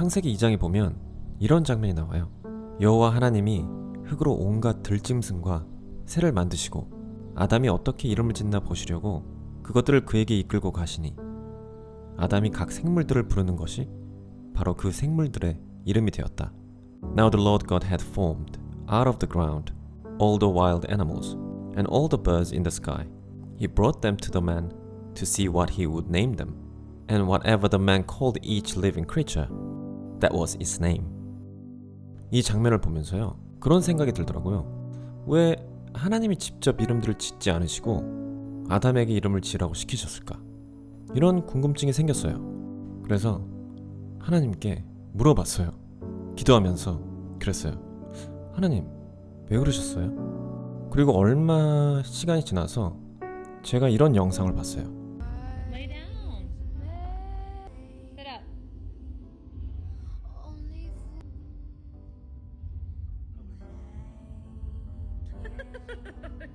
창세기 2장에 보면 이런 장면이 나와요. 여호와 하나님이 흙으로 온갖 들짐승과 새를 만드시고 아담이 어떻게 이름을 짓나 보시려고 그것들을 그에게 이끌고 가시니 아담이 각 생물들을 부르는 것이 바로 그 생물들의 이름이 되었다. Now the Lord God had formed out of the ground all the wild animals and all the birds in the sky. He brought them to the man to see what he would name them. And whatever the man called each living creature, that was its name. 이 장면을 보면서요. 그런 생각이 들더라고요. 왜 하나님이 직접 이름들을 짓지 않으시고 아담에게 이름을 지으라고 시키셨을까? 이런 궁금증이 생겼어요. 그래서 하나님께 물어봤어요. 기도하면서 그랬어요. 하나님, 왜 그러셨어요? 그리고 얼마 시간이 지나서 제가 이런 영상을 봤어요.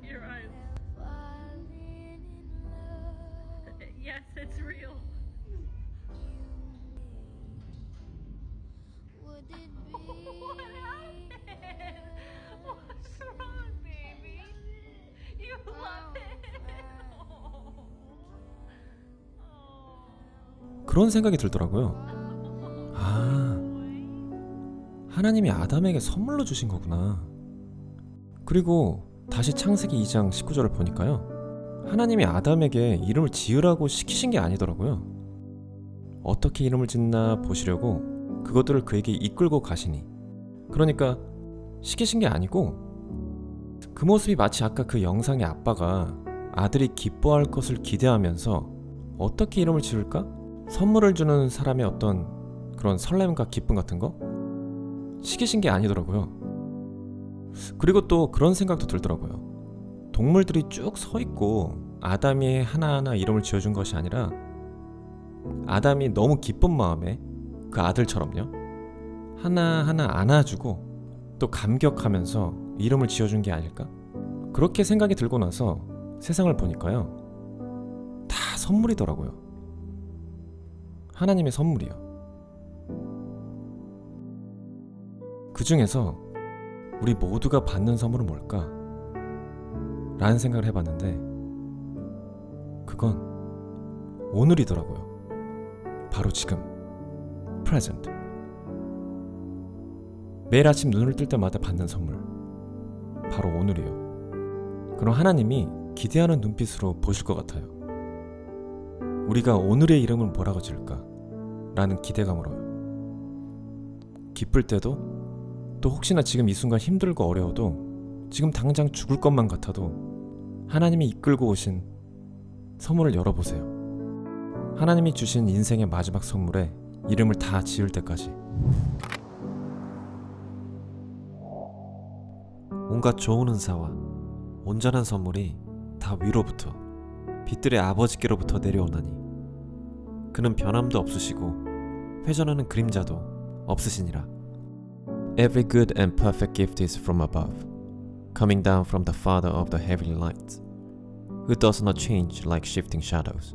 Your eyes. Yes, it's real. What happened? What's wrong, baby? You love it. Oh. 그런 생각이 들더라고요. 아, 하나님이 아담에게 선물로 주신 거구나. 그리고 다시 창세기 2장 19절을 보니까요. 하나님이 아담에게 이름을 지으라고 시키신 게 아니더라고요. 어떻게 이름을 짓나 보시려고 그것들을 그에게 이끌고 가시니. 그러니까 시키신 게 아니고 그 모습이 마치 아까 그 영상의 아빠가 아들이 기뻐할 것을 기대하면서 어떻게 이름을 지을까? 선물을 주는 사람의 어떤 그런 설렘과 기쁨 같은 거 시키신 게 아니더라고요. 그리고 또 그런 생각도 들더라고요. 동물들이 쭉 서 있고 아담이 하나하나 이름을 지어준 것이 아니라 아담이 너무 기쁜 마음에 그 아들처럼요. 하나하나 안아주고 또 감격하면서 이름을 지어준 게 아닐까? 그렇게 생각이 들고 나서 세상을 보니까요. 다 선물이더라고요. 하나님의 선물이요. 그 중에서 우리 모두가 받는 선물은 뭘까? 라는 생각을 해봤는데, 그건 오늘이더라고요. 바로 지금. present. 매일 아침 눈을 뜰 때마다 받는 선물. 바로 오늘이요. 그럼 하나님이 기대하는 눈빛으로 보실 것 같아요. 우리가 오늘의 이름은 뭐라고 지을까? 라는 기대감으로요. 기쁠 때도 또 혹시나 지금 이 순간 힘들고 어려워도 지금 당장 죽을 것만 같아도 하나님이 이끌고 오신 선물을 열어보세요. 하나님이 주신 인생의 마지막 선물에 이름을 다 지을 때까지. 온갖 좋은 은사와 온전한 선물이 다 위로부터 빛들의 아버지께로부터 내려오나니 그는 변함도 없으시고 회전하는 그림자도 없으시니라. Every good and perfect gift is from above, coming down from the Father of the heavenly lights, who does not change like shifting shadows.